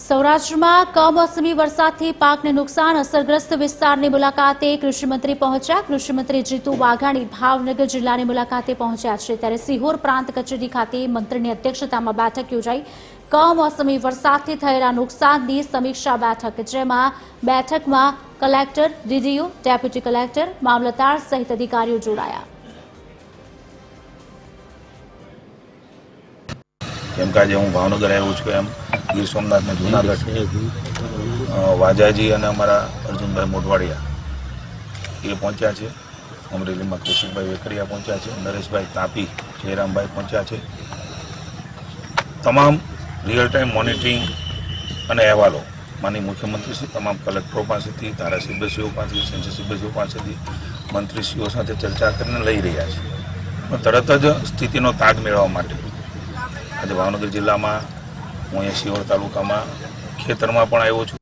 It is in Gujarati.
સૌરાષ્ટ્રમાં કમોસમી વરસાદથી પાકને નુકસાન, અસરગ્રસ્ત વિસ્તારની મુલાકાતે કૃષિમંત્રી પહોંચ્યા. કૃષિમંત્રી જીતુ વાઘાણી ભાવનગર જિલ્લાની મુલાકાતે પહોંચ્યા છે. ત્યારે સિહોર પ્રાંત કચેરી ખાતે મંત્રીની અધ્યક્ષતામાં બેઠક યોજાઈ. કમોસમી વરસાદથી થયેલા નુકસાનની સમીક્ષા બેઠક, જેમાં બેઠકમાં કલેક્ટર ડીડીઓ ડેપ્યુટી કલેક્ટર, મામલતદાર સહિત અધિકારીઓ જોડાયા. કેમ કે હું ભાવનગર આવ્યો છું એમ. ગીર સોમનાથને જુનાગઢ વાજાજી અને અમારા અર્જુનભાઈ મોઢવાડિયા એ પહોંચ્યા છે. અમરેલીમાં કૌશિકભાઈ વેકરિયા પહોંચ્યા છે, નરેશભાઈ તાપી, જયરામભાઈ પહોંચ્યા છે. તમામ રિયલ ટાઈમ મોનિટરિંગ અને અહેવાલો માની મુખ્યમંત્રીશ્રી તમામ કલેક્ટરો પાસેથી, ધારાસભ્યશ્રીઓ પાસેથી, સંસદસભ્યશ્રીઓ પાસેથી, મંત્રીશ્રીઓ સાથે ચર્ચા કરીને લઈ રહ્યા છે. પણ તરત જ સ્થિતિનો તાગ મેળવવા માટે આજે ભાવનગર જિલ્લામાં હું અહીંયા શિહોર તાલુકામાં ખેતરમાં પણ આવ્યો છું.